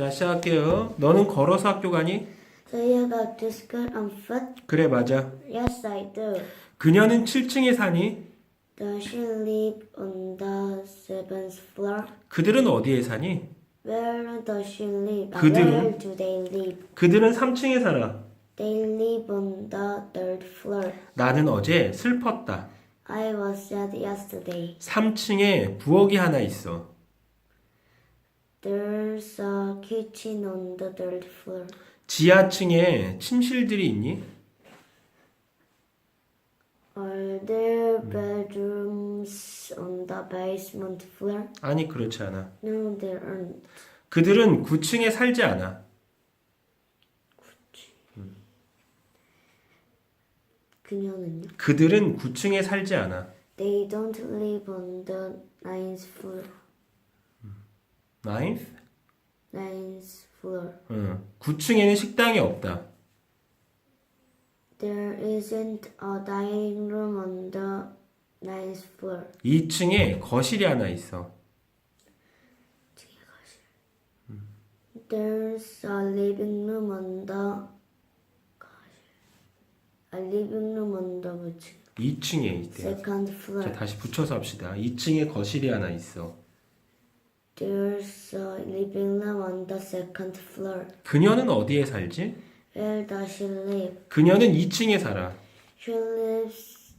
자, 시작할게요. 너는 걸어서 학교 가니? So you go to school on foot? 그래, 맞아. Yes, I do. 그녀는 7층에 사니? Does she live on the seventh floor? 그들은 어디에 사니? Where does she live? Uh, 그들은? Where do they live? 그들은 3층에 살아. They live on the third floor. 나는 어제 슬펐다. I was sad yesterday. 3층에 부엌이 하나 있어. There's a kitchen on the third floor. 지하층에 침실들이 있니? Are there bedrooms on the basement floor? 아니, 그렇지 않아. No, there aren't. 그들은 9층에 살지 않아. 그녀는요? 그들은 9층에 살지 않아. They don't live on the ninth floor. ninth? Ninth floor. 응. 9층에는 식당이 없다. There isn't a dining room on the ninth floor. 2층에 거실이 하나 있어. There's a living room on the a living room on the which 2층에 있대요. second 자, floor. 다시 붙여서 합시다. 2층에 거실이 하나 있어. There's a living room on the second floor. 그녀는 어디에 살지? Where does she live? 그녀는 2층에 살아. She lives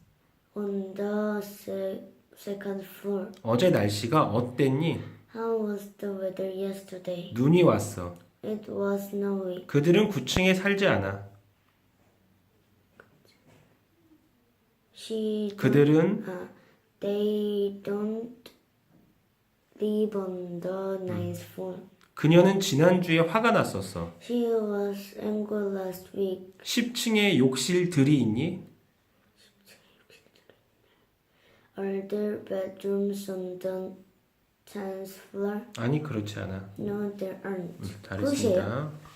on the se- second floor. 어제 날씨가 어땠니? How was the weather yesterday? 눈이 왔어. It was snowy. 그들은 9층에 살지 않아. She 그들은 uh, they don't live on the ninth floor. 그녀는 지난주에 화가 났었어. She was angry last week. 10층에 욕실들이 있니? Are there bedrooms on the tenth floor? 아니 그렇지 않아. No, there aren't. 음, 잘했습니다.